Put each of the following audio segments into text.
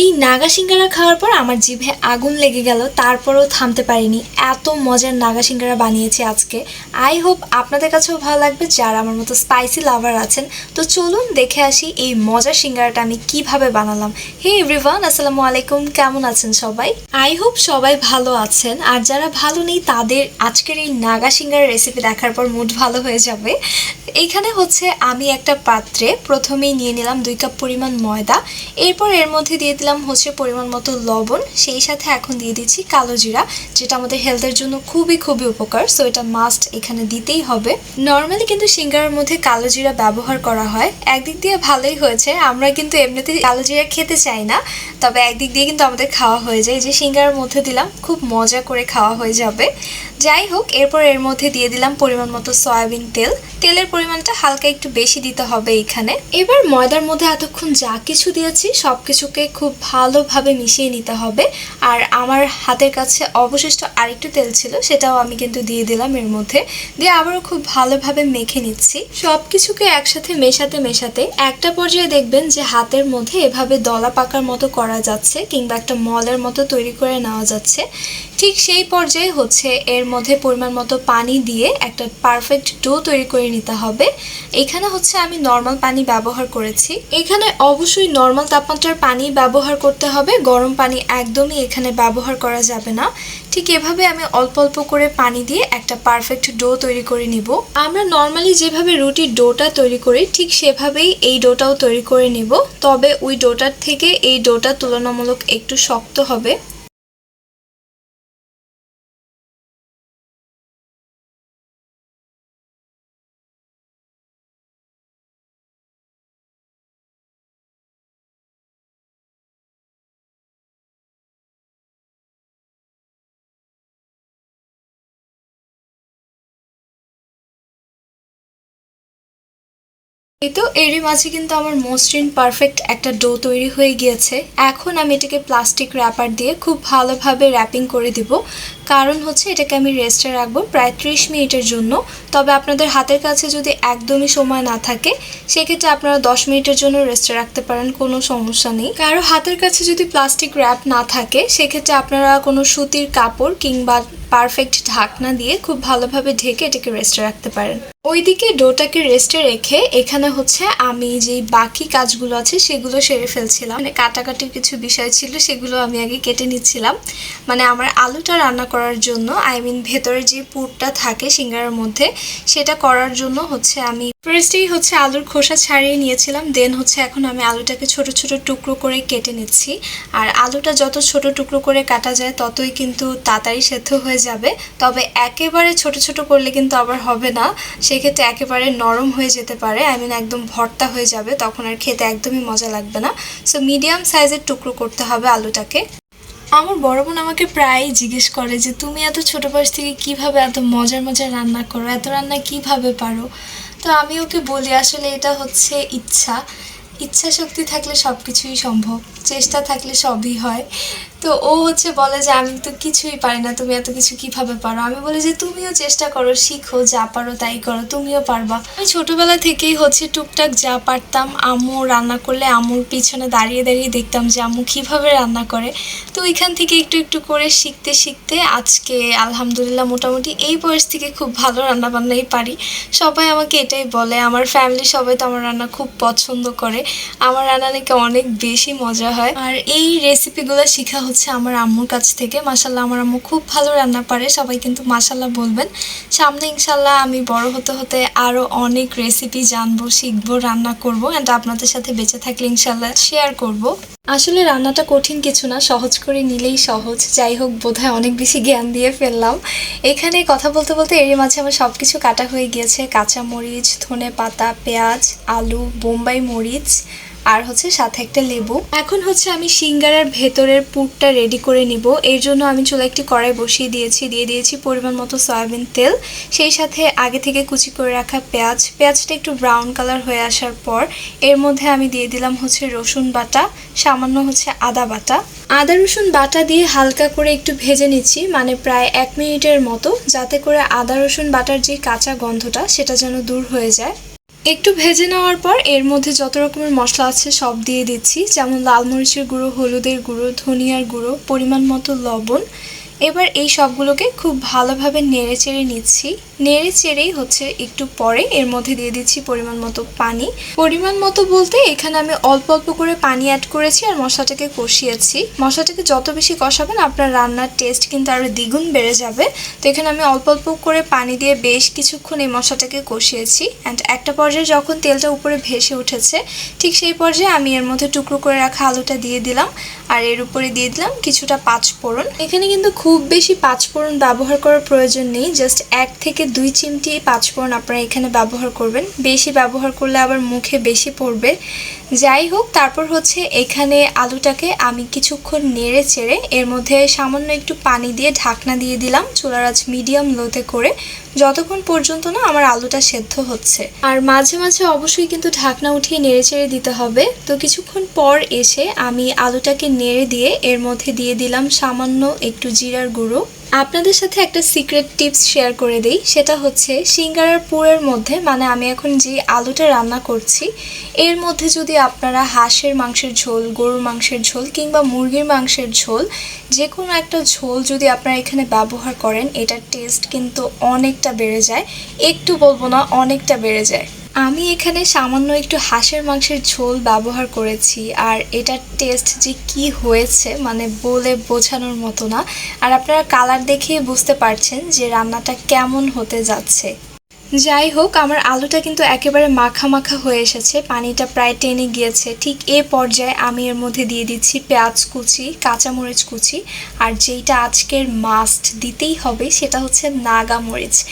এই নাগা সিঙ্গারা খাওয়ার পর আমার জিভে আগুন লেগে গেল, তারপরেও থামতে পারিনি। এত মজার নাগা সিঙ্গারা বানিয়েছি আজকে। আই হোপ আপনাদের কাছেও ভালো লাগবে, যারা আমার মতো স্পাইসি লাভার আছেন। তো চলুন দেখে আসি এই মজার সিঙ্গারাটা আমি কীভাবে বানালাম। হে এভরিওয়ান, আসসালামু আলাইকুম। কেমন আছেন সবাই? আই হোপ সবাই ভালো আছেন। আর যারা ভালো নেই, তাদের আজকের এই নাগা সিঙ্গারা রেসিপি দেখার পর মুড ভালো হয়ে যাবে। এইখানে হচ্ছে আমি একটা পাত্রে প্রথমেই নিয়ে নিলাম দুই কাপ পরিমাণ ময়দা। এরপর এর মধ্যে দিয়ে দিলাম হচ্ছে পরিমাণ মতো লবণ, সেই সাথে এখন দিয়ে দিচ্ছি কালো জিরা, যেটা আমাদের হেলথের জন্য খুবই খুবই উপকার। সো এটা মাস্ট এখানে দিতেই হবে। নর্মালি কিন্তু সিঙ্গারের মধ্যে কালো জিরা ব্যবহার করা হয়। একদিক দিয়ে ভালোই হয়েছে, আমরা কিন্তু এমনিতে কালো জিরা খেতে চাই না, তবে একদিক দিয়ে কিন্তু আমাদের খাওয়া হয়ে যায়। যে সিঙ্গারের মধ্যে দিলাম, খুব মজা করে খাওয়া হয়ে যাবে। যাই হোক এরপর এর মধ্যে দিয়ে দিলাম পরিমাণ মতো সয়াবিন তেল। তেলের পরিমাণটা হালকা একটু বেশি দিতে হবে এখানে। এবার ময়দার মধ্যে এতক্ষণ যা কিছু দিয়েছি সব কিছুকে খুব ভালোভাবে মিশিয়ে নিতে হবে। আর আমার হাতের কাছে অবশিষ্ট আরেকটু তেল ছিল, সেটাও আমি কিন্তু দিয়ে দিলাম এর মধ্যে। দিয়ে আবারও খুব ভালোভাবে মেখে নিচ্ছি। সব কিছুকে একসাথে মেশাতে মেশাতে একটা পর্যায়ে দেখবেন যে হাতের মধ্যে এভাবে দলা পাকার মতো করা যাচ্ছে, কিংবা একটা মলের মতো তৈরি করে নেওয়া যাচ্ছে। ঠিক সেই পর্যায়ে হচ্ছে এর মধ্যে পরিমাণ মতো পানি দিয়ে একটা পারফেক্ট ডো তৈরি করে নিতে হবে। এখানে হচ্ছে আমি নর্মাল পানি ব্যবহার করেছি। এখানে অবশ্যই নর্মাল তাপমাত্রার পানি ব্যবহার করতে হবে। গরম পানি একদমই এখানে ব্যবহার করা যাবে না। ঠিক এভাবে আমি অল্প অল্প করে পানি দিয়ে একটা পারফেক্ট ডো তৈরি করে নিব। আমরা নর্মালি যেভাবে রুটির ডোটা তৈরি করি, ঠিক সেভাবেই এই ডোটাও তৈরি করে নিব। তবে ওই ডোটার থেকে এই ডোটা তুলনামূলক একটু শক্ত হবে। তো, এরই মাঝে কিন্তু আমার মসৃণ পারফেক্ট একটা ডো তৈরি হয়ে গিয়েছে। এখন আমি এটাকে প্লাস্টিক র্যাপার দিয়ে খুব ভালোভাবে র্যাপিং করে দিব। কারণ হচ্ছে এটাকে আমি রেস্টে রাখব প্রায় ত্রিশ মিনিটের জন্য। তবে আপনাদের হাতের কাছে যদি একদমই সময় না থাকে, সেক্ষেত্রে আপনারা দশ মিনিটের জন্য রেস্টে রাখতে পারেন, কোনো সমস্যা নেই। কারও হাতের কাছে যদি প্লাস্টিক র্যাপ না থাকে, সেক্ষেত্রে আপনারা কোনো সুতির কাপড় কিংবা পারফেক্ট ঢাকনা দিয়ে খুব ভালোভাবে ঢেকে এটাকে রেস্টে রাখতে পারেন। ওইদিকে ডোটাকে রেস্টে রেখে এখানে হচ্ছে আমি যেই বাকি কাজগুলো আছে সেগুলো সেরে ফেলছিলাম। মানে কাটাকাটির কিছু বিষয় ছিল সেগুলো আমি আগে কেটে নিচ্ছিলাম। মানে আমার আলুটা রান্না করার জন্য আই মিন ভেতরে যে পুরটা থাকে সিঙ্গারের মধ্যে, সেটা করার জন্য হচ্ছে আমি ফার্স্টেই হচ্ছে আলুর খোসা ছাড়িয়ে নিয়েছিলাম দেন হচ্ছে এখন আমি আলুটাকে ছোট ছোট টুকরো করে কেটে নিচ্ছি। আর আলুটা যত ছোট টুকরো করে কাটা যায়, ততই কিন্তু তাড়াতাড়ি সেদ্ধ হয়ে যাবে। তবে একেবারে ছোট ছোট করলে কিন্তু আবার হবে না। সেক্ষেত্রে একেবারে নরম হয়ে যেতে পারে। আই মিন একদম ভর্তা হয়ে যাবে, তখন আর খেতে একদমই মজা লাগবে না। সো মিডিয়াম সাইজের টুকরো করতে হবে আলুটাকে। আমার বড় বোন আমাকে প্রায়ই জিজ্ঞেস করে যে, তুমি এত ছোট বয়স থেকে কীভাবে এত মজার মজার রান্না করো? এত রান্না কীভাবে পারো? তো আমি ওকে বলি, আসলে এটা হচ্ছে ইচ্ছা। ইচ্ছা শক্তি থাকলে সব কিছুই সম্ভব, চেষ্টা থাকলে সবই হয়। তো ও হচ্ছে বলে যে, আমি তো কিছুই পারি না, তুমি এত কিছু কীভাবে পারো? আমি বলি যে, তুমিও চেষ্টা করো, শিখো, যা পারো তাই করো, তুমিও পারবা। আমি ছোটবেলা থেকেই হচ্ছে টুকটাক যা পারতাম, আম্মু রান্না করলে আম্মুর পিছনে দাঁড়িয়ে দাঁড়িয়ে দেখতাম যে, আম্মু কীভাবে রান্না করে। তো ওইখান থেকে একটু একটু করে শিখতে শিখতে আজকে আলহামদুলিল্লাহ মোটামুটি এই বয়স থেকে খুব ভালো রান্না বান্নাই পারি। সবাই আমাকে এটাই বলে, আমার ফ্যামিলি সবাই তো আমার রান্না খুব পছন্দ করে। আমার রান্না নাকি অনেক বেশি মজা হয়। আর এই রেসিপিগুলো শেখা হচ্ছে আমার আম্মুর কাছ থেকে। মাসাল্লাহ আমার আম্মু খুব ভালো রান্না পারে, সবাই কিন্তু মাসাল্লাহ বলবেন। সামনে ইনশাল্লাহ আমি বড় হতে হতে আরও অনেক রেসিপি জানব, শিখব, রান্না করব অ্যান্ড আপনাদের সাথে বেঁচে থাকলে ইনশাল্লাহ শেয়ার করব। আসলে রান্নাটা কঠিন কিছু না, সহজ করে নিলেই সহজ। যাই হোক, বোধহয় অনেক বেশি জ্ঞান দিয়ে ফেললাম। এখানে কথা বলতে বলতে এরই মাঝে আমার সব কিছু কাটা হয়ে গিয়েছে। কাঁচা মরিচ ধনে পাতা পেঁয়াজ, আলু, বোম্বাই মরিচ আর হচ্ছে সাথে একটা লেবু। এখন হচ্ছে আমি সিঙ্গারার ভেতরের পুরটা রেডি করে নিব। এর জন্য আমি চুলা একটি কড়াই বসিয়ে দিয়েছি। দিয়ে দিয়েছি পরিমাণ মতো সয়াবিন তেল। সেই সাথে আগে থেকে কুচি করে রাখা পেঁয়াজ। পেঁয়াজটা একটু ব্রাউন কালার হয়ে আসার পর এর মধ্যে আমি দিয়ে দিলাম হচ্ছে রসুন বাটা, সামান্য হচ্ছে আদা বাটা। আদা, রসুন বাটা দিয়ে হালকা করে একটু ভেজে নিচ্ছি মানে প্রায় এক মিনিটের মতো, যাতে করে আদা, রসুন বাটার যে কাঁচা গন্ধটা, সেটা যেন দূর হয়ে যায়। একটু ভেজে নেওয়ার পর এর মধ্যে যত রকমের মশলা আছে সব দিয়ে দিচ্ছি। যেমন লাল মরিচের গুঁড়ো, হলুদের গুঁড়ো, ধনিয়ার গুঁড়ো, পরিমাণ মতো লবণ এবার এই সবগুলোকে খুব ভালোভাবে নেড়ে চেড়ে নিচ্ছি। নেড়ে চেড়েই হচ্ছে একটু পরে এর মধ্যে দিয়ে দিচ্ছি পরিমাণ মতো পানি। পরিমাণ মতো বলতে এখানে আমি অল্প অল্প করে পানি অ্যাড করেছি আর মশলাটাকে কষিয়েছি। মশলাটাকে যত বেশি কষাবেন আপনার রান্নার টেস্ট কিন্তু আরও দ্বিগুণ বেড়ে যাবে। তো এখানে আমি অল্প অল্প করে পানি দিয়ে বেশ কিছুক্ষণ এই মশলাটাকে কষিয়েছি। অ্যান্ড একটা পর্যায়ে যখন তেলটা উপরে ভেসে উঠেছে, ঠিক সেই পর্যায়ে আমি এর মধ্যে টুকরো করে রাখা আলুটা দিয়ে দিলাম। আর এর উপরে দিয়ে দিলাম কিছুটা পাঁচ ফোড়ন এখানে কিন্তু খুব বেশি পাঁচফোড়ন ব্যবহার করার প্রয়োজন নেই জাস্ট এক থেকে দুই চিমটি পাঁচফোড়ন আপনারা এখানে ব্যবহার করবেন। বেশি ব্যবহার করলে আবার মুখে বেশি পড়বে। যাই হোক তারপর হচ্ছে এখানে আলুটাকে আমি কিছুক্ষণ নেড়ে চেড়ে এর মধ্যে সামান্য একটু পানি দিয়ে ঢাকনা দিয়ে দিলাম চুলার আঁচ মিডিয়াম লোতে করে। যতক্ষণ পর্যন্ত না আমার আলুটা সেদ্ধ হচ্ছে। আর মাঝে মাঝে অবশ্যই কিন্তু ঢাকনা উঠিয়ে নেড়ে চেড়ে দিতে হবে। তো কিছুক্ষণ পর এসে আমি আলুটাকে নেড়ে দিয়ে এর মধ্যে দিয়ে দিলাম সামান্য একটু জিরার গুঁড়ো। আপনাদের সাথে একটা সিক্রেট টিপস শেয়ার করে দিই। সেটা হচ্ছে, সিঙ্গারার পুরের মধ্যে মানে আমি এখন যে আলুটা রান্না করছি, এর মধ্যে যদি আপনারা হাঁসের মাংসের ঝোল, গরুর মাংসের ঝোল, কিংবা মুরগির মাংসের ঝোল যে কোনো একটা ঝোল যদি আপনারা এখানে ব্যবহার করেন, এটার টেস্ট কিন্তু অনেকটা বেড়ে যায়। একটু বলব না, অনেকটা বেড়ে যায়। আমি এখানে সামান্য একটু হাঁসের মাংসের ঝোল ব্যবহার করেছি, আর এটার টেস্ট যে কি হয়েছে মানে বলে বোঝানোর মতো না। আর আপনারা কালার দেখেই বুঝতে পারছেন যে রান্নাটা কেমন হতে যাচ্ছে। যাই হোক, আমার আলুটা কিন্তু একেবারে মাখা মাখা হয়ে এসেছে। পানিটা প্রায় টেনে গিয়েছে। ঠিক এ পর্যায়ে আমি এর মধ্যে দিয়ে দিচ্ছি পেঁয়াজ কুচি, কাঁচামরিচ কুচি। আর যেইটা আজকের মাস্ট দিতেই হবে সেটা হচ্ছে নাগামরিচ।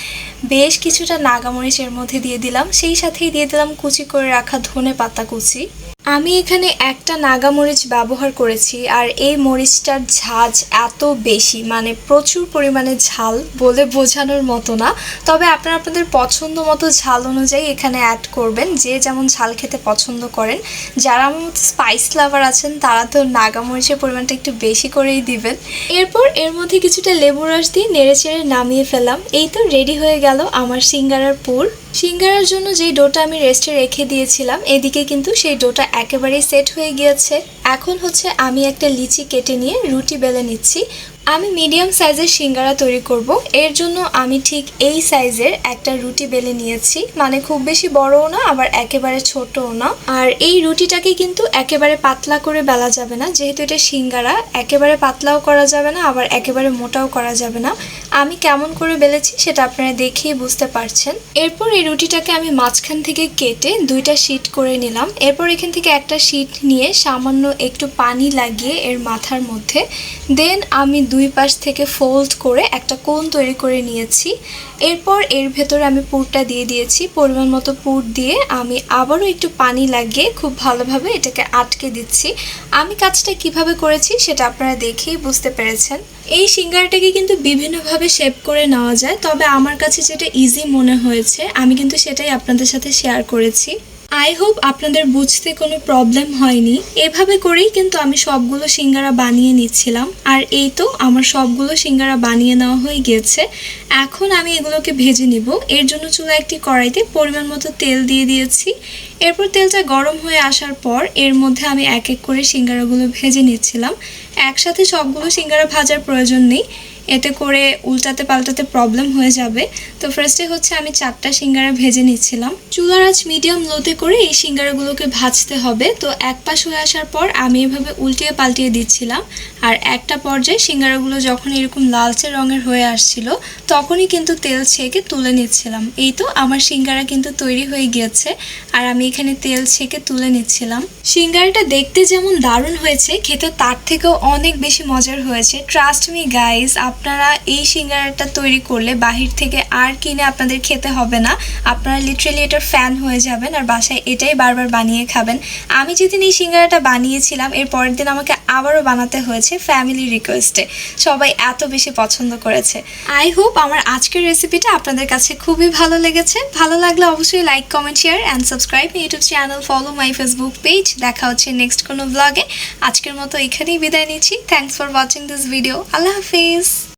বেশ কিছুটা নাগা মরিচ এর মধ্যে দিয়ে দিলাম। সেই সাথেই দিয়ে দিলাম কুচি করে রাখা ধনে পাতা কুচি। আমি এখানে একটা নাগা মরিচ ব্যবহার করেছি আর এই মরিচটার ঝাঁজ এত বেশি মানে প্রচুর পরিমাণে ঝাল বলে বোঝানোর মতো না। তবে আপনারা আপনাদের পছন্দ মতো ঝাল অনুযায়ী এখানে অ্যাড করবেন, যে যেমন ঝাল খেতে পছন্দ করেন। যারা আমার মতো স্পাইস লাভার আছেন, তারা তো নাগা মরিচের পরিমাণটা একটু বেশি করেই দিবেন। এরপর এর মধ্যে কিছুটা লেবু রস দিয়ে নেড়ে চেড়ে নামিয়ে ফেলাম এই তো রেডি হয়ে গেল আমার সিঙ্গারার পুর। সিঙ্গারার জন্য যেই ডোটা আমি রেস্টে রেখে দিয়েছিলাম, এদিকে কিন্তু সেই ডোটা একেবারেই সেট হয়ে গিয়েছে। এখন হচ্ছে আমি একটা লিচি কেটে নিয়ে রুটি বেলে নিচ্ছি। আমি মিডিয়াম সাইজের সিঙ্গারা তৈরি করব। এর জন্য আমি ঠিক এই সাইজের একটা রুটি বেলে নিয়েছি। মানে খুব বেশি বড়ও না, আবার একেবারে ছোটও না। আর এই রুটিটাকে কিন্তু একেবারে পাতলা করে বেলা যাবে না। যেহেতু এটা সিঙ্গারা, একেবারে পাতলাও করা যাবে না, আবার একেবারে মোটাও করা যাবে না। আমি কেমন করে বেলেছি সেটা আপনারা দেখেই বুঝতে পারছেন। এরপর এই রুটিটাকে আমি মাঝখান থেকে কেটে দুইটা শিট করে নিলাম। এরপর এখান থেকে একটা শিট নিয়ে সামান্য একটু পানি লাগিয়ে এর মাথার মধ্যে। দেন আমি দুই পাশ থেকে ফোল্ড করে একটা কোণ তৈরি করে নিয়েছি। এরপর এর ভেতরে আমি পুরটা দিয়ে দিয়েছি। পরিমাণ মতো পুর দিয়ে আমি আবারও একটু পানি লাগিয়ে খুব ভালোভাবে এটাকে আটকে দিচ্ছি। আমি কাজটা কীভাবে করেছি সেটা আপনারা দেখেই বুঝতে পেরেছেন। এই সিঙ্গারটাকে কিন্তু বিভিন্নভাবে শেপ করে নেওয়া যায়, তবে আমার কাছে যেটা ইজি মনে হয়েছে, আমি কিন্তু সেটাই আপনাদের সাথে শেয়ার করেছি। আই হোপ আপনাদের বুঝতে কোনো প্রবলেম হয়নি। এভাবে করেই কিন্তু আমি সবগুলো সিঙ্গারা বানিয়ে নিচ্ছিলাম। আর এই তো আমার সবগুলো সিঙ্গারা বানিয়ে নেওয়া হয়ে গিয়েছে এখন আমি এগুলোকে ভেজে নিব। এর জন্য চুলা একটি কড়াইতে পরিমাণ মতো তেল দিয়ে দিয়েছি। এরপর তেলটা গরম হয়ে আসার পর এর মধ্যে আমি এক এক করে সিঙ্গারাগুলো ভেজে নিচ্ছিলাম। একসাথে সবগুলো সিঙ্গারা ভাজার প্রয়োজন নেই। এতে করে উল্টাতে পাল্টাতে প্রবলেম হয়ে যাবে। তো ফার্স্টে হচ্ছে আমি চারটা সিঙ্গারা ভেজে নিচ্ছিলাম। চুলার আঁচ মিডিয়াম লোতে করে এই সিঙ্গারাগুলোকে ভাজতে হবে। তো এক পাশ হয়ে আসার পর আমি এভাবে উল্টিয়ে পাল্টিয়ে দিচ্ছিলাম। আর একটা পর্যায়ে সিঙ্গারাগুলো যখন এরকম লালচে রঙের হয়ে আসছিল, তখনই কিন্তু তেল ছেঁকে তুলে নিচ্ছিলাম। এই তো আমার সিঙ্গারা কিন্তু তৈরি হয়ে গিয়েছে। আর আমি এখানে তেল ছেঁকে তুলে নিচ্ছিলাম। সিঙ্গারাটা দেখতে যেমন দারুণ হয়েছে, খেতে তার থেকেও অনেক বেশি মজার হয়েছে। ট্রাস্ট মি গাইজ আপনারা এই সিঙ্গারাটা তৈরি করলে বাহির থেকে আর কিনে আপনাদের খেতে হবে না। আপনারা লিটারেলি এটার ফ্যান হয়ে যাবেন আর বাসায় এটাই বারবার বানিয়ে খাবেন। আমি যেদিন এই সিঙ্গারাটা বানিয়েছিলাম, এর পরের দিন আমাকে আবারও বানাতে হয়েছে ফ্যামিলি রিকোয়েস্টে সবাই এত বেশি পছন্দ করেছে। আই হোপ আমার আজকের রেসিপিটা আপনাদের কাছে খুবই ভালো লেগেছে। ভালো লাগলে অবশ্যই like comment share and subscribe YouTube channel follow my Facebook page দেখা হচ্ছে নেক্সট কোনো ব্লগে আজকের মতো এখানেই বিদায় নিচ্ছি। Thanks for watching this video Allah Hafiz.